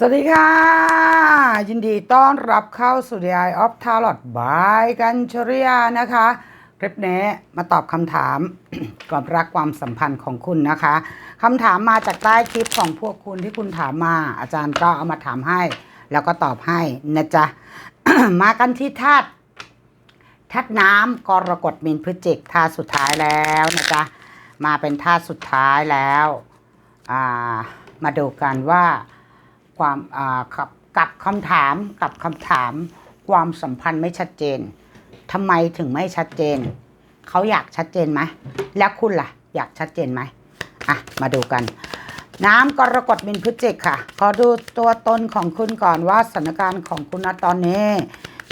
สวัสดีค่ะ ยินดีต้อนรับเข้าสู่ The Eye of Tarot by กัญชริยานะคะ คลิปนี้มาตอบคำถามความรักความสัมพันธ์ของคุณนะคะคำถามมาจากใต้คลิปของพวกคุณที่คุณถามมา อาจารย์ก็เอามาถามให้ แล้วก็ตอบให้นะจ๊ะ มากันที่ธาตุทัดน้ำกรกฎมินพฤจิกธาตุสุดท้ายแล้วนะจ๊ะมาเป็นธาตุสุดท้ายแล้วามาดูกันว่า ความกับกับคำถามกับคำถาม ความสัมพันธ์ไม่ชัดเจนทำไมถึงไม่ชัดเจน เขาอยากชัดเจนไหมแล้วคุณล่ะ อยากชัดเจนไหมอะมาดูกัน น้ำกรกฎมินพฤจิกค่ะ ขอดูตัวตนของคุณก่อนว่าสถานการณ์ของคุณณตอนนี้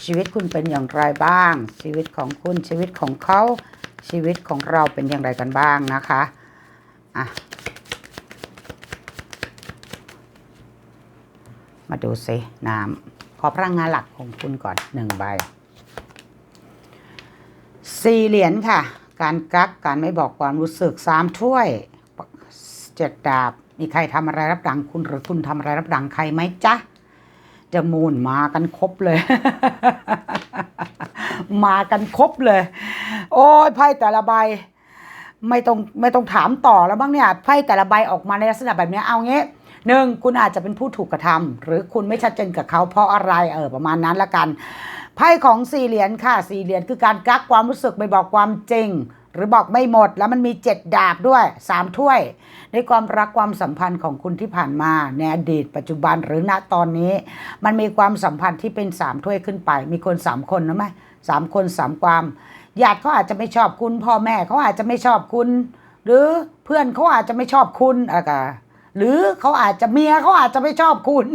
ชีวิตคุณเป็นอย่างไรบ้าง ชีวิตของคุณชีวิตของเขาชีวิตของเราเป็นอย่างไรกันบ้างนะคะอะ มาดูสิน้ำขอพลังงานหลักของคุณก่อนหนึ่งใบสี่เหรียญค่ะ การกักการไม่บอกความรู้สึกสามถ้วยเจ็ดดาบ มีใครทำอะไรรับหลังคุณหรือคุณทำอะไรรับหลังใครไหมจ๊ะจะมูนมากันครบเลย มากันครบเลย โอ้ยไพ่แต่ละใบ ไม่ต้องไม่ต้องถามต่อแล้วบ้างเนี่ยไพ่แต่ละใบออกมาในลักษณะแบบนี้เอางี้ หนึ่งคุณอาจจะเป็นผู้ถูกกระทำหรือคุณไม่ชัดเจนกับเขาเพราะอะไรเออประมาณนั้นละกันไพ่ของสี่เหรียญค่ะสี่เหรียญคือการกักความรู้สึกไม่บอกความจริง หรือบอกไม่หมดแล้วมันมีเจ็ดดาบด้วยสามถ้วย ในความรักความสัมพันธ์ของคุณที่ผ่านมาในอดีตปัจจุบันหรือณตอนนี้ มันมีความสัมพันธ์ที่เป็นสามถ้วยขึ้นไป มีคนสามคนนะไหมสามคนสามความญาติเขาอาจจะไม่ชอบคุณพ่อแม่เขาอาจจะไม่ชอบคุณ หรือเพื่อนเขาอาจจะไม่ชอบคุณอะไรกัน หรือเขาอาจจะเมียเขาอาจจะไม่ชอบคุณ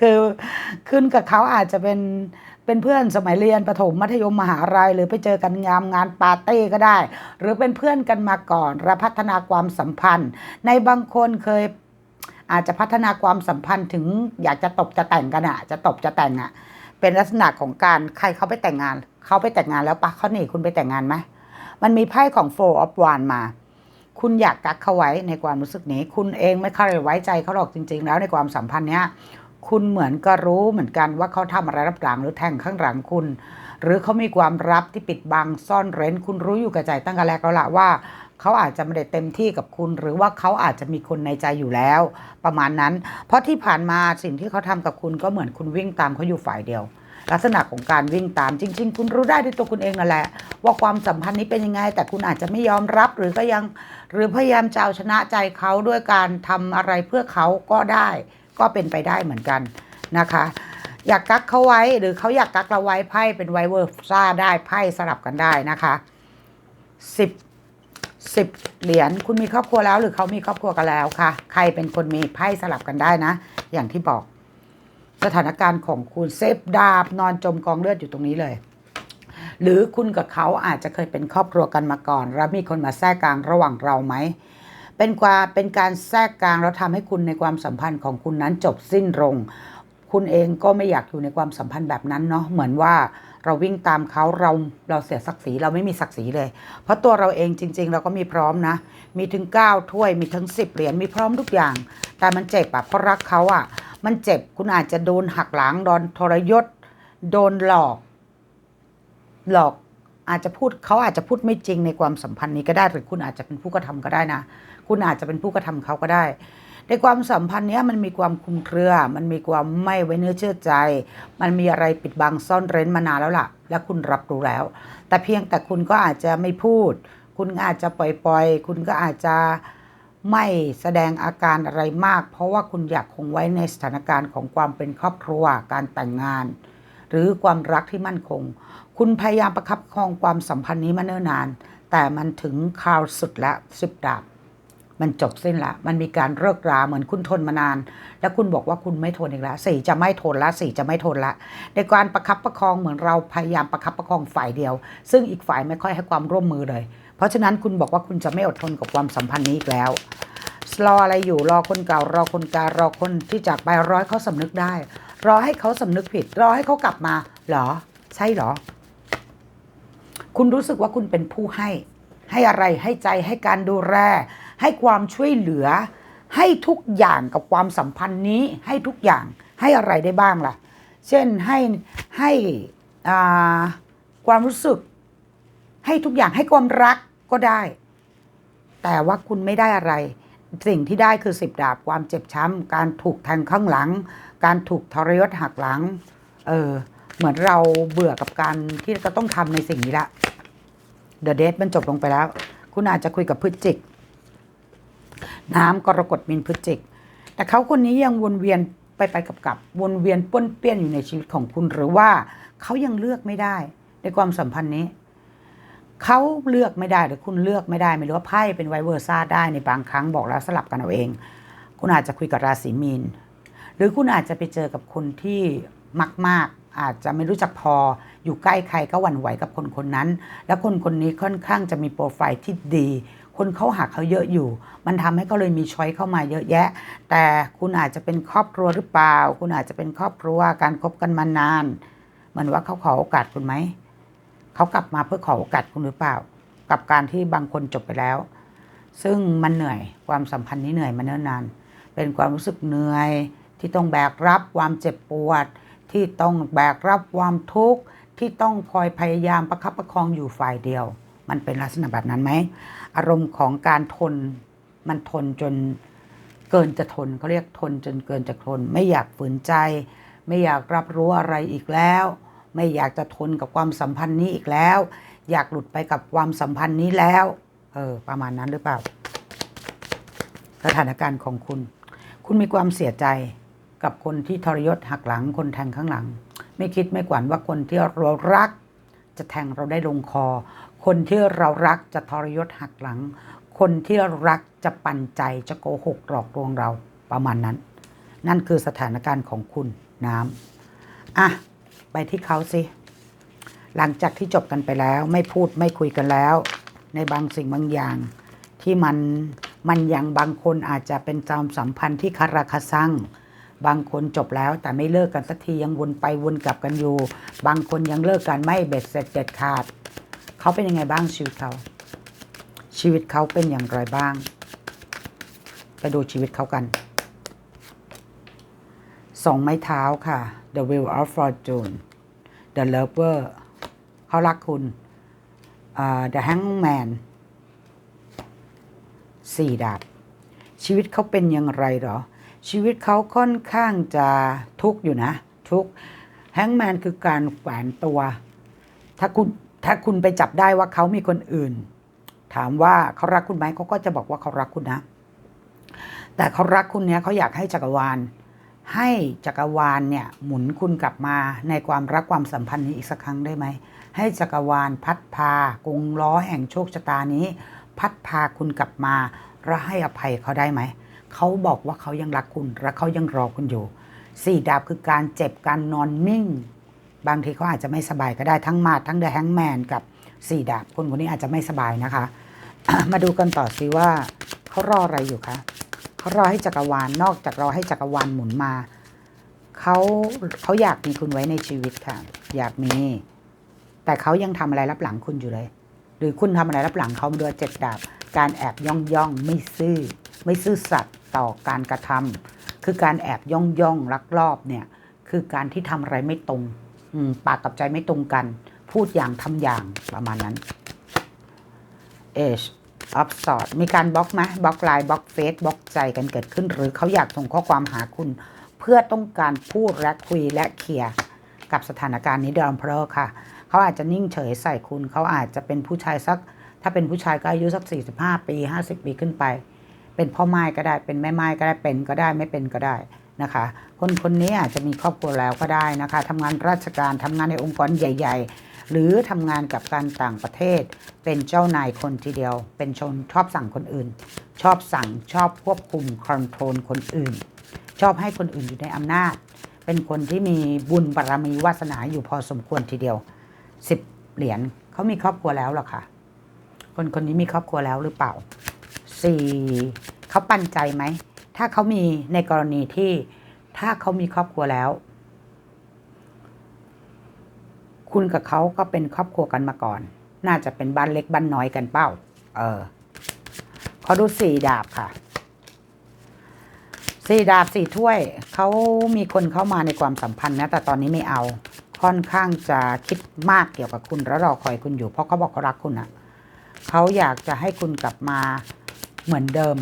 คือขึ้นกับเขาอาจจะเป็นเป็นเพื่อนสมัยเรียนประถมมัธยมมหาลัยหรือไปเจอกันงามงานปาร์ตี้ก็ได้ หรือเป็นเพื่อนกันมาก่อนและพัฒนาความสัมพันธ์ ในบางคนเคยอาจจะพัฒนาความสัมพันธ์ถึงอยากจะตบจะแต่งกันอะจะตบจะแต่งอะเป็นลักษณะของการใครเขาไปแต่งงานเขาไปแต่งงานแล้วปะเขาหนีคุณไปแต่งงานไหมมันมีไพ่ของ Four of Wands มา คุณอยากกักเขาไว้ในความรู้สึกนี้ คุณเองไม่ค่อยไว้ใจเขาหรอกจริง ๆ แล้วในความสัมพันธ์เนี้ยคุณเหมือนก็รู้เหมือนกันว่าเขาทำอะไรรับหลังหรือแทงข้างหลังคุณ หรือเขามีความลับที่ปิดบังซ่อนเร้น คุณรู้อยู่กับใจตั้งแต่แรกแล้วละว่าเขาอาจจะไม่ได้เต็มที่กับคุณ หรือว่าเขาอาจจะมีคนในใจอยู่แล้ว ประมาณนั้น เพราะที่ผ่านมาสิ่งที่เขาทำกับคุณก็เหมือนคุณวิ่งตามเขาอยู่ฝ่ายเดียว ลักษณะของการวิ่งตามจริง ๆ คุณรู้ได้ด้วยตัวคุณเองนั่นแหละ ว่าความสัมพันธ์นี้เป็นยังไง แต่คุณอาจจะไม่ยอมรับหรือก็ยัง หรือพยายามจะเอาชนะใจเขาด้วยการทำอะไรเพื่อเขาก็ได้ ก็เป็นไปได้เหมือนกันนะคะ อยากกักเขาไว้หรือเขาอยากกักเราไว้ไพ่เป็นไวเวอร์ซ่าได้ไพ่สลับกันได้นะคะสิบสิบเหรียญคุณมีครอบครัวแล้ว หรือเขามีครอบครัวกันแล้วค่ะ ใครเป็นคนมีไพ่สลับกันได้นะ อย่างที่บอก สถานการณ์ของคุณเซฟดาบนอนจมกองเลือดอยู่ตรงนี้เลย หรือคุณกับเขาอาจจะเคยเป็นครอบครัวกันมาก่อน แล้วมีคนมาแทรกกลางระหว่างเราไหมเป็นกว่าเป็นการแทรกกลางแล้วทำให้คุณในความสัมพันธ์ของคุณนั้นจบสิ้นลงคุณเองก็ไม่อยากอยู่ในความสัมพันธ์แบบนั้นเนาะเหมือนว่าเราวิ่งตามเขาเราเราเสียศักดิ์ศรีเราไม่มีศักดิ์ศรีเลย เพราะตัวเราเองจริง ๆ เราก็มีพร้อมนะ มีถึง 9 ถ้วยมีถึง10 เหรียญมีพร้อมทุกอย่าง แต่มันเจ็บอะเพราะรักเขาอะมันเจ็บคุณอาจจะโดนหักหลังโดนทรยศ โดนหลอก หลอกอาจจะพูดเขาอาจจะพูดไม่จริงในความสัมพันธ์นี้ก็ได้หรือคุณอาจจะเป็นผู้กระทำก็ได้นะ คุณอาจจะเป็นผู้กระทำเขาก็ได้ ในความสัมพันธ์นี้มันมีความคุมเครือ มันมีความไม่ไว้เนื้อเชื่อใจ มันมีอะไรปิดบังซ่อนเร้นมานานแล้วล่ะ และคุณรับรู้แล้ว แต่เพียงแต่คุณก็อาจจะไม่พูด คุณอาจจะปล่อยๆ คุณก็อาจจะไม่แสดงอาการอะไรมาก เพราะว่าคุณอยากคงไว้ในสถานการณ์ของความเป็นครอบครัวการแต่งงาน หรือความรักที่มั่นคง คุณพยายามประคับประคองความสัมพันธ์นี้มาเนิ่นนาน แต่มันถึงคราวสุดแล้วสิบดาบ มันจบสิ้นละ มันมีการเลิกราเหมือนคุณทนมานาน แล้วคุณบอกว่าคุณไม่ทนอีกแล้วสี่จะไม่ทนละสี่จะไม่ทนละ ในการประคับประคองเหมือนเราพยายามประคับประคองฝ่ายเดียว ซึ่งอีกฝ่ายไม่ค่อยให้ความร่วมมือเลย เพราะฉะนั้นคุณบอกว่าคุณจะไม่อดทนกับความสัมพันธ์นี้อีกแล้วรออะไรอยู่รอคนเก่ารอคนการรอคนที่จากไปร้อให้เขาสำนึกได้ รอให้เขาสำนึกผิด รอให้เขากลับมาเหรอ ใช่เหรอ คุณรู้สึกว่าคุณเป็นผู้ให้ ให้อะไรให้ใจให้การดูแลให้ความช่วยเหลือ ให้ทุกอย่างกับความสัมพันธ์นี้ ให้ทุกอย่างให้อะไรได้บ้างล่ะ เช่นให้ให้ความรู้สึก ให้ทุกอย่างให้ความรักก็ได้ แต่ว่าคุณไม่ได้อะไร สิ่งที่ได้คือสิบดาบความเจ็บช้ำ การถูกแทงข้างหลัง การถูกทรยศหักหลัง เออ เหมือนเราเบื่อกับการที่จะต้องทำในสิ่งนี้ละเดอะเดทมันจบลงไปแล้ว คุณอาจจะคุยกับพฤจิก น้ำกรกฎมินพฤจิก แต่เขาคนนี้ยังวนเวียนไปไปกับกับวนเวียนป้วนเปี้ยนอยู่ในชีวิตของคุณหรือว่าเขายังเลือกไม่ได้ ในความสัมพันธ์นี้เขาเลือกไม่ได้หรือคุณเลือกไม่ได้ ไม่รู้ว่าไพ่เป็นไวเวอร์ซ่าได้ในบางครั้งบอกแล้วสลับกันเอาเอง คุณอาจจะคุยกับราศีมีน หรือคุณอาจจะไปเจอกับคนที่มาก ๆ อาจจะไม่รู้จักพอ อยู่ใกล้ใครก็หวั่นไหวกับคนคนนั้น และคนคนนี้ค่อนข้างจะมีโปรไฟล์ที่ดี คนเขาหักเขาเยอะอยู่ มันทำให้เขาเลยมีช้อยเข้ามาเยอะแยะ แต่คุณอาจจะเป็นครอบครัวหรือเปล่า คุณอาจจะเป็นครอบครัวการคบกันมานานเหมือนว่าเขาขอโอกาสคุณไหมเขากลับมาเพื่อขอโอกาสคุณหรือเปล่า กับการที่บางคนจบไปแล้ว ซึ่งมันเหนื่อยความสัมพันธ์นี้เหนื่อยมาเนิ่นนาน เป็นความรู้สึกเหนื่อย ที่ต้องแบกรับความเจ็บปวด ที่ต้องแบกรับความทุกข์ที่ต้องคอยพยายามประคับประคองอยู่ฝ่ายเดียว มันเป็นลักษณะแบบนั้นไหมอารมณ์ของการทนมันทนจนเกินจะทนเขาเรียกทนจนเกินจะทน ไม่อยากฝืนใจ ไม่อยากรับรู้อะไรอีกแล้ว ไม่อยากจะทนกับความสัมพันธ์นี้อีกแล้ว อยากหลุดไปกับความสัมพันธ์นี้แล้วเออประมาณนั้นหรือเปล่า สถานการณ์ของคุณ คุณมีความเสียใจ กับคนที่ทรยศหักหลังคนแทงข้างหลัง ไม่คิดไม่กวนว่าคนที่เรารัก จะแทงเราได้ลงคอ คนที่เรารักจะทรยศหักหลัง คนที่เรารักจะปั่นใจจะโกหกหลอกลวงเราประมาณนั้น นั่นคือสถานการณ์ของคุณน้ำอะไปที่เขาสิหลังจากที่จบกันไปแล้ว ไม่พูดไม่คุยกันแล้ว ในบางสิ่งบางอย่าง ที่มันมันยังบางคนอาจจะเป็นความสัมพันธ์ที่คาราคาซัง บางคนจบแล้วแต่ไม่เลิกกันสักทียังวนไปวนกลับกันอยู่ บางคนยังเลิกกันไม่เบ็ดเสร็จเด็ดขาด เขาเป็นยังไงบ้างชีวิตเขา ชีวิตเขาเป็นอย่างไรบ้าง ไปดูชีวิตเขากันสองไม้เท้าค่ะ The Wheel of Fortune The Lover เขารักคุณอ่า The Hangman สี่ดาบชีวิตเขาเป็นอย่างไรหรอ ชีวิตเขาค่อนข้างจะทุกข์อยู่นะ ทุกแฮงแมนคือการแขวนตัว ถ้าคุณถ้าคุณไปจับได้ว่าเขามีคนอื่น ถามว่าเขารักคุณไหมเขาก็จะบอกว่าเขารักคุณนะ แต่เขารักคุณเนี้ยเขาอยากให้จักรวาล ให้จักรวาลเนี่ยหมุนคุณกลับมาในความรักความสัมพันธ์นี้อีกสักครั้งได้ไหมให้จักรวาลพัดพากงล้อแห่งโชคชะตานี้ พัดพาคุณกลับมาและให้อภัยเขาได้ไหม เขาบอกว่าเขายังรักคุณและเขายังรอคุณอยู่สี่ดาบคือการเจ็บการนอนนิ่ง บางทีเขาอาจจะไม่สบายก็ได้ทั้งมาดทั้งเดอะแฮงแมนกับสี่ดาบคนคนนี้อาจจะไม่สบายนะคะ มาดูกันต่อสิว่าเขารออะไรอยู่คะเขารอให้จักรวาลนอกจากรอให้จักรวาลหมุนมาเขาเขาอยากมีคุณไว้ในชีวิตค่ะ อยากมี แต่เขายังทำอะไรรับหลังคุณอยู่เลย หรือคุณทำอะไรรับหลังเขามาด้วยเจ็ดดาบ การแอบย่องย่องไม่ซื่อ ไม่ซื่อสัตย์ ต่อการกระทำคือการแอบย่องย่องลักลอบเนี่ยคือการที่ทำอะไรไม่ตรงปากกับใจไม่ตรงกัน พูดอย่างทำอย่างประมาณนั้น Age of s o r d มีการบล็อกไหมบล็อกไลน์บล็อกเฟซบล็อกใจกันเกิดขึ้น หรือเขาอยากส่งข้อความหาคุณ เพื่อต้องการพูดและคุยและเคลียร์กับสถานการณ์นี้เดิมเพลค่ะ เขาอาจจะนิ่งเฉยใส่คุณ เขาอาจจะเป็นผู้ชายสัก ถ้าเป็นผู้ชายก็อายุสัก 45 ปี 50 ปีขึ้นไป เป็นพ่อไม้ก็ได้เป็นแม่ไม้ก็ได้เป็นก็ได้ไม่เป็นก็ได้นะคะ คนคนนี้อาจจะมีครอบครัวแล้วก็ได้นะคะทำงานราชการทำงานในองค์กรใหญ่ ๆ หรือทำงานกับการต่างประเทศ เป็นเจ้านายคนทีเดียว เป็นชนชอบสั่งคนอื่น ชอบสั่งชอบควบคุมคอนโทรลคนอื่น ชอบให้คนอื่นอยู่ในอำนาจ เป็นคนที่มีบุญบารมีวาสนาอยู่พอสมควรทีเดียวสิบเหรียญเขามีครอบครัวแล้วหรอคะคนคนนี้มีครอบครัวแล้วหรือเปล่า สี่เขาปันใจไหม ถ้าเขามีในกรณีที่ถ้าเขามีครอบครัวแล้ว คุณกับเขาก็เป็นครอบครัวกันมาก่อน น่าจะเป็นบ้านเล็กบ้านน้อยกันเป้า เออเขาดูสี่ดาบค่ะสี่ดาบสี่ถ้วย เขามีคนเข้ามาในความสัมพันธ์นะ แต่ตอนนี้ไม่เอา ค่อนข้างจะคิดมากเกี่ยวกับคุณแล้วรอคอยคุณอยู่ เพราะเขาบอกเขารักคุณอะเขาอยากจะให้คุณกลับมา เหมือนเดิม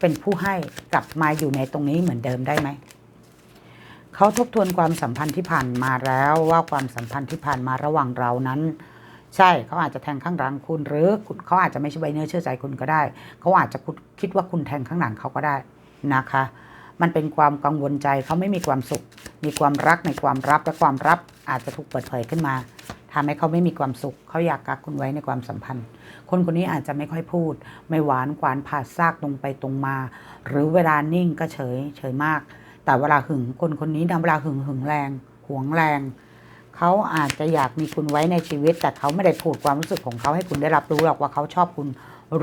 เป็นผู้ให้กลับมาอยู่ในตรงนี้เหมือนเดิมได้ไหมเขาทบทวนความสัมพันธ์ที่ผ่านมาแล้วว่าความสัมพันธ์ที่ผ่านมาระหว่างเรานั้น ใช่เขาอาจจะแทงข้างหลังคุณ หรือเขาอาจจะไม่ใช่ใบเนื้อเชื่อใจคุณก็ได้ เขาอาจจะคิดว่าคุณแทงข้างหลังเขาก็ได้นะคะ มันเป็นความกังวลใจเขาไม่มีความสุข มีความรักในความรับและความรับอาจจะถูกเปิดเผยขึ้นมา ทำให้เขาไม่มีความสุข เขาอยากกักคุณไว้ในความสัมพันธ์ คนคนนี้อาจจะไม่ค่อยพูด ไม่หวานกวานผ่าซากตรงไปตรงมา หรือเวลานิ่งก็เฉยเฉยมาก แต่เวลาหึงคนคนนี้นะเวลาหึงหึงแรงหวงแรง เขาอาจจะอยากมีคุณไว้ในชีวิต แต่เขาไม่ได้พูดความรู้สึกของเขาให้คุณได้รับรู้หรอกว่าเขาชอบคุณ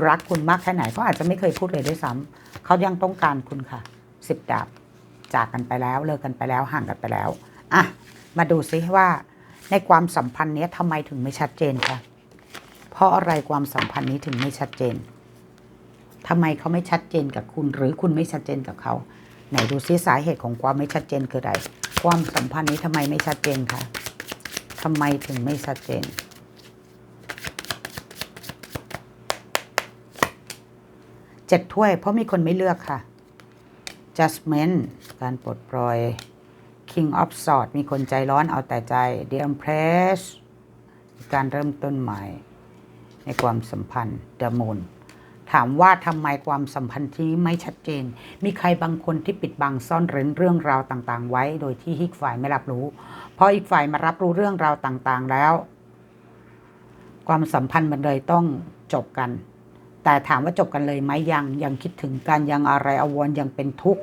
รักคุณมากแค่ไหนเขาอาจจะไม่เคยพูดเลยด้วยซ้ำเขายังต้องการคุณค่ะสิบดาบจากกันไปแล้วเลิกกันไปแล้วห่างกันไปแล้วอะมาดูซิว่า ในความสัมพันธ์นี้ทำไมถึงไม่ชัดเจนคะเพราะอะไรความสัมพันธ์นี้ถึงไม่ชัดเจนทำไมเขาไม่ชัดเจนกับคุณ หรือคุณไม่ชัดเจนกับเขาไหนดูซิสาเหตุของความไม่ชัดเจนคืออะไร ความสัมพันธ์นี้ทำไมไม่ชัดเจนคะทำไมถึงไม่ชัดเจน เจ็ดถ้วยเพราะมีคนไม่เลือกค่ะ judgment การปลดปล่อย king of swords มีคนใจร้อนเอาแต่ใจ the empress การเริ่มต้นใหม่ ในความสัมพันธ์ the moon ถามว่าทำไมความสัมพันธ์ที่ไม่ชัดเจน มีใครบางคนที่ปิดบังซ่อนเร้นเรื่องราวต่างๆ ไว้ โดยที่อีกฝ่ายไม่รับรู้ พออีกฝ่ายมารับรู้เรื่องราวต่างๆแล้ว ความสัมพันธ์มันเลยต้องจบกัน แต่ถามว่าจบกันเลยไหมยังยังคิดถึงกันยังอะไรอาวรยังเป็นทุกข์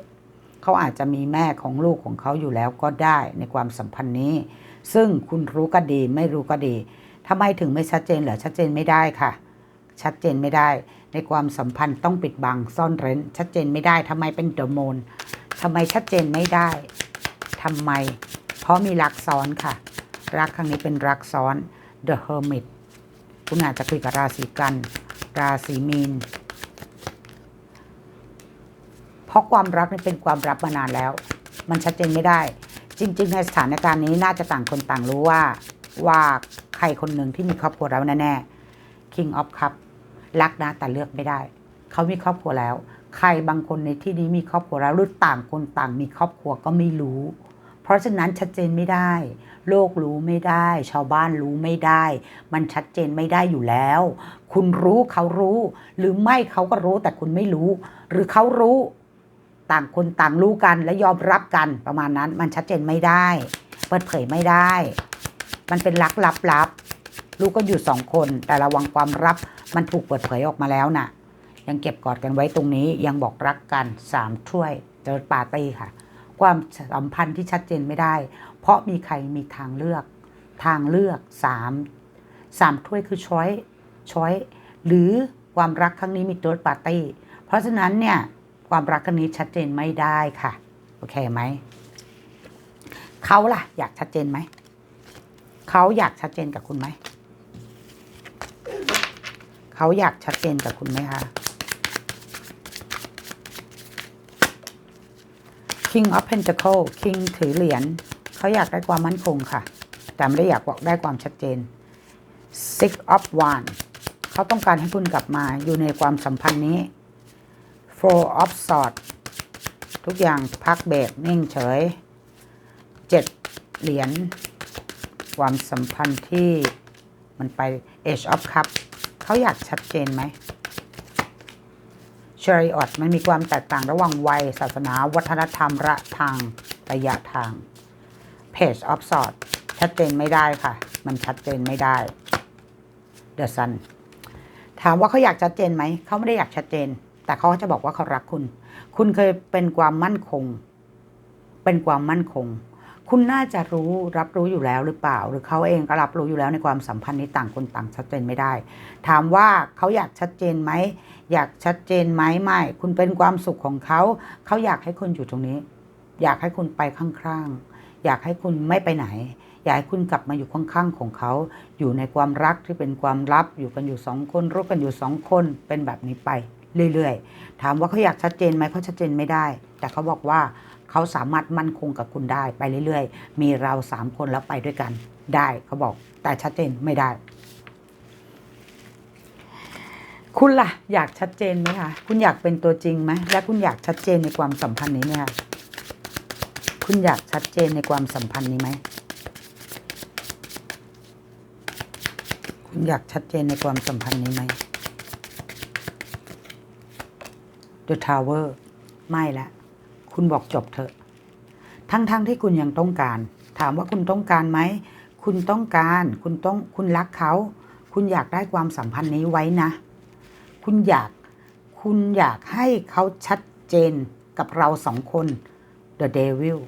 เขาอาจจะมีแม่ของลูกของเขาอยู่แล้วก็ได้ในความสัมพันธ์นี้ ซึ่งคุณรู้ก็ดีไม่รู้ก็ดีทำไมถึงไม่ชัดเจนเหรอชัดเจนไม่ได้ค่ะ ชัดเจนไม่ได้ ในความสัมพันธ์ต้องปิดบังซ่อนเร้น ชัดเจนไม่ได้ทำไมเป็นเดอะโมนทำไมชัดเจนไม่ได้ทำไม เพราะมีรักซ้อนค่ะ รักครั้งนี้เป็นรักซ้อน The Hermit คุณอาจจะคุยกับราศีกัน ราศีมีน เพราะความรักนี่เป็นความรักมานานแล้ว มันชัดเจนไม่ได้ จริง ๆ ในสถานการณ์นี้น่าจะต่างคนต่างรู้ว่า ว่าใครคนหนึ่งที่มีครอบครัวแล้วแน่ๆ King of Cup รักนะแต่เลือกไม่ได้ เขามีครอบครัวแล้ว ใครบางคนในที่นี้มีครอบครัวแล้วหรือต่างคนต่างมีครอบครัวก็ไม่รู้ เพราะฉะนั้นชัดเจนไม่ได้ โลกรู้ไม่ได้ ชาวบ้านรู้ไม่ได้ มันชัดเจนไม่ได้อยู่แล้ว คุณรู้เขารู้ หรือไม่เขาก็รู้แต่คุณไม่รู้ หรือเขารู้ ต่างคนต่างรู้กันและยอมรับกันประมาณนั้น มันชัดเจนไม่ได้ เปิดเผยไม่ได้ มันเป็นลักลับลับลูกก็อยู่สองคน แต่ระวังความลับมันถูกเปิดเผยออกมาแล้วน่ะ ยังเก็บกอดกันไว้ตรงนี้ยังบอกรักกันสามถ้วยเจอปาร์ตี้ค่ะ ความสัมพันธ์ที่ชัดเจนไม่ได้ เพราะมีใครมีทางเลือก ทางเลือกสามสามถ้วยคือช้อยช้อยหรือความรักครั้งนี้มีตัวปาร์ตี้เพราะฉะนั้นเนี่ย ความรักครั้งนี้ชัดเจนไม่ได้ค่ะ โอเคไหม เขาล่ะ อยากชัดเจนไหม เขาอยากชัดเจนกับคุณไหม เขาอยากชัดเจนกับคุณไหมคะ King of Pentacle King ถือเหรียญเขาอยากได้ความมั่นคงค่ะ แต่ไม่ได้อยากบอกได้ความชัดเจน Six of Wands เขาต้องการให้คุณกลับมาอยู่ในความสัมพันธ์นี้ Four of Swords ทุกอย่างพักเบรกนิ่งเฉย เจ็ดเหรียญความสัมพันธ์ที่มันไป Age of Cup เขาอยากชัดเจนไหมชริออตมันมีความแตกต่างระหว่างวัย ศาสนา วัฒนธรรมระทางระยะทาง Page of Swords ชัดเจนไม่ได้ค่ะ มันชัดเจนไม่ได้ The Sun ถามว่าเขาอยากชัดเจนไหม เขาไม่ได้อยากชัดเจน แต่เขาจะบอกว่าเขารักคุณ คุณเคยเป็นความมั่นคง เป็นความมั่นคง คุณน่าจะรู้รับรู้อยู่แล้วหรือเปล่า หรือเขาเองก็รับรู้อยู่แล้วในความสัมพันธ์นี้ต่างคนต่างชัดเจนไม่ได้ ถามว่าเขาอยากชัดเจนไหมอยากชัดเจนไหมไม่ คุณเป็นความสุขของเขาเขาอยากให้คุณอยู่ตรงนี้ อยากให้คุณไปข้างๆอยากให้คุณไม่ไปไหนอยากให้คุณกลับมาอยู่ข้างๆของเขา อยู่ในความรักที่เป็นความลับ อยู่กันอยู่สองคนรู้กันอยู่สองคนเป็นแบบนี้ไป เรื่อยๆ ถามว่าเขาอยากชัดเจนไหมเขาชัดเจนไม่ได้ แต่เขาบอกว่าเขาสามารถมั่นคงกับคุณได้ไปเรื่อยๆ มีเราสามคนแล้วไปด้วยกันได้เขาบอก แต่ชัดเจนไม่ได้ คุณล่ะ อยากชัดเจนไหมคะคุณอยากเป็นตัวจริงไหมและคุณอยากชัดเจนในความสัมพันธ์นี้ไหมคะคุณอยากชัดเจนในความสัมพันธ์นี้ไหมคุณอยากชัดเจนในความสัมพันธ์นี้ไหม The Tower ไม่ละ คุณบอกจบเถอะ ทั้งๆทที่คุณยังต้องการ ถามว่าคุณต้องการไหม คุณต้องการ คุณต้อง คุณรักเขา คุณอยากได้ความสัมพันธ์นี้ไว้นะ คุณอยาก คุณอยากให้เขาชัดเจนกับเราสองคน The Devil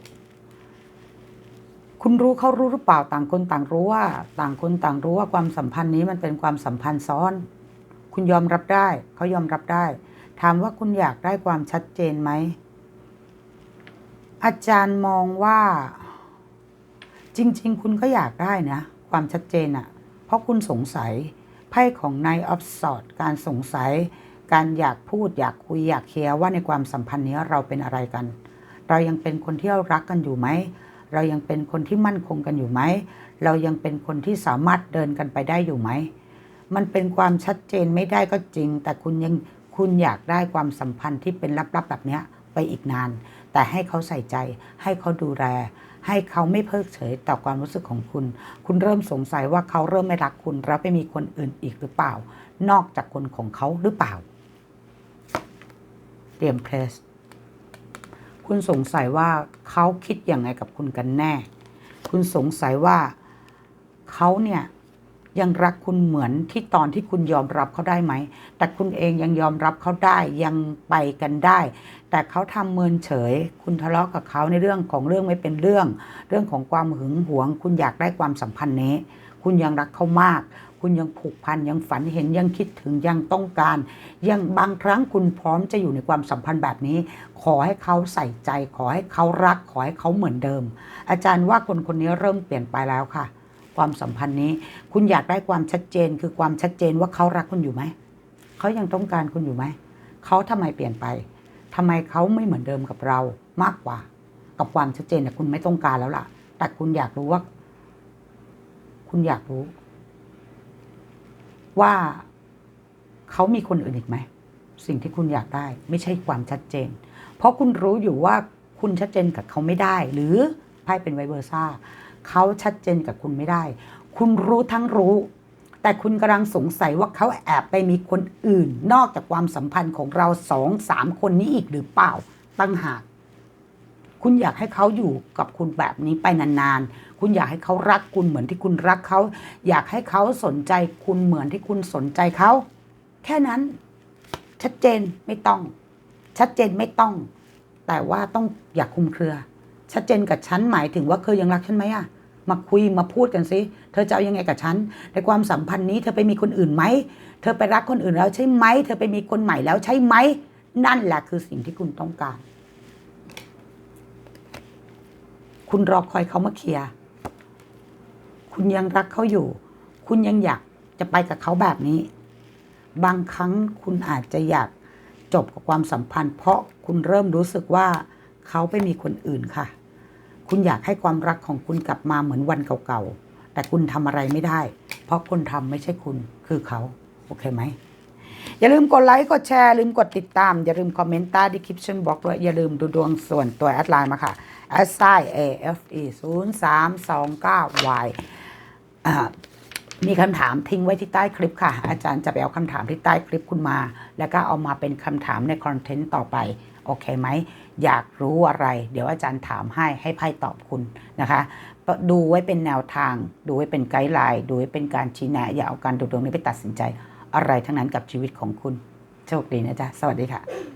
คุณรู้เขารู้หรือเปล่าต่างคนต่างรู้ว่า ต่างคนต่างรู้ว่าความสัมพันธ์นี้มันเป็นความสัมพันธ์ซ้อน คุณยอมรับได้ เขายอมรับได้ ถามว่าคุณอยากได้ความชัดเจนไหม อาจารย์มองว่า จริง ๆ คุณก็อยากได้นะ ความชัดเจนอะเพราะคุณสงสัยไพ่ของ Knight of Swords การสงสัย การอยากพูดอยากคุยอยากเคลียร์ว่าในความสัมพันธ์นี้เราเป็นอะไรกัน เรายังเป็นคนที่รักกันอยู่ไหมเรายังเป็นคนที่มั่นคงกันอยู่ไหม เรายังเป็นคนที่สามารถเดินกันไปได้อยู่ไหม มันเป็นความชัดเจนไม่ได้ก็จริง แต่คุณยัง คุณอยากได้ความสัมพันธ์ที่เป็นลับๆแบบนี้ไปอีกนาน แต่ให้เขาใส่ใจ ให้เขาดูแล ให้เขาไม่เพิกเฉยต่อความรู้สึกของคุณ คุณเริ่มสงสัยว่าเขาเริ่มไม่รักคุณ แล้วไปมีคนอื่นอีกหรือเปล่า นอกจากคนของเขาหรือเปล่า เตรียมเพลสคุณสงสัยว่าเขาคิดอย่างไรกับคุณกันแน่ คุณสงสัยว่าเขาเนี่ย ยังรักคุณเหมือนที่ตอนที่คุณยอมรับเขาได้ไหม แต่คุณเองยังยอมรับเขาได้ยังไปกันได้ แต่เขาทำเมินเฉย คุณทะเลาะกับเขาในเรื่องของเรื่องไม่เป็นเรื่อง เรื่องของความหึงหวง คุณอยากได้ความสัมพันธ์นี้ คุณยังรักเขามาก คุณยังผูกพันยังฝันเห็นยังคิดถึงยังต้องการ ยังบางครั้งคุณพร้อมจะอยู่ในความสัมพันธ์แบบนี้ ขอให้เขาใส่ใจ ขอให้เขารัก ขอให้เขาเหมือนเดิม อาจารย์ว่าคนคนนี้เริ่มเปลี่ยนไปแล้วค่ะ ความสัมพันธ์นี้ คุณอยากได้ความชัดเจนคือความชัดเจนว่าเขารักคุณอยู่ไหมเขายังต้องการคุณอยู่ไหมเขาทำไมเปลี่ยนไปทำไมเขาไม่เหมือนเดิมกับเรามากกว่า กับความชัดเจนเนี่ยคุณไม่ต้องการแล้วล่ะ แต่คุณอยากรู้ว่า คุณอยากรู้ ว่าเขามีคนอื่นอีกไหมสิ่งที่คุณอยากได้ ไม่ใช่ความชัดเจน เพราะคุณรู้อยู่ว่าคุณชัดเจนกับเขาไม่ได้ หรือไพ่เป็นไวเวอร์ซ่า เขาชัดเจนกับคุณไม่ได้ คุณรู้ทั้งรู้ แต่คุณกำลังสงสัยว่าเขาแอบไปมีคนอื่น นอกจากความสัมพันธ์ของเราสองสามคนนี้อีกหรือเปล่าตั้งหาก คุณอยากให้เขาอยู่กับคุณแบบนี้ไปนานๆ คุณอยากให้เขารักคุณเหมือนที่คุณรักเขา อยากให้เขาสนใจคุณเหมือนที่คุณสนใจเขา แค่นั้น ชัดเจนไม่ต้อง ชัดเจนไม่ต้อง แต่ว่าต้องอย่าคุมเครือ ชัดเจนกับฉันหมายถึงว่าเคยยังรักฉันไหมอะมาคุยมาพูดกันสิเธอจะเอายังไงกับฉันในความสัมพันธ์นี้เธอไปมีคนอื่นไหมเธอไปรักคนอื่นแล้วใช่ไหมเธอไปมีคนใหม่แล้วใช่ไหมนั่นแหละคือสิ่งที่คุณต้องการ คุณรอคอยเขามาเคลียร์คุณยังรักเขาอยู่ คุณยังอยากจะไปกับเขาแบบนี้ บางครั้งคุณอาจจะอยากจบกับความสัมพันธ์ เพราะคุณเริ่มรู้สึกว่าเขาไปมีคนอื่นค่ะ คุณอยากให้ความรักของคุณกลับมาเหมือนวันเก่าๆ แต่คุณทำอะไรไม่ได้ เพราะคนทำไม่ใช่คุณคือเขา โอเคไหม อย่าลืมกดไลค์ กดแชร์ ลืมกดติดตาม อย่าลืมคอมเมนต์ใต้ description box ด้วย อย่าลืมดูดวงส่วนตัวแอดไลน์มาค่ะ a s i a f e 0 3 2 9 y อ่ามีคำถามทิ้งไว้ที่ใต้คลิปค่ะ อาจารย์จะไปเอาคำถามที่ใต้คลิปคุณมา แล้วก็เอามาเป็นคำถามในคอนเทนต์ต่อไป โอเคไหม อยากรู้อะไร เดี๋ยวอาจารย์ถามให้ให้ไพ่ตอบคุณนะคะ ดูไว้เป็นแนวทาง ดูไว้เป็นไกด์ไลน์ดูไว้เป็นการชี้แนะอย่าเอาการดูดวงนี้ไปตัดสินใจ อะไรทั้งนั้นกับชีวิตของคุณโชคดีนะจ๊ะสวัสดีค่ะ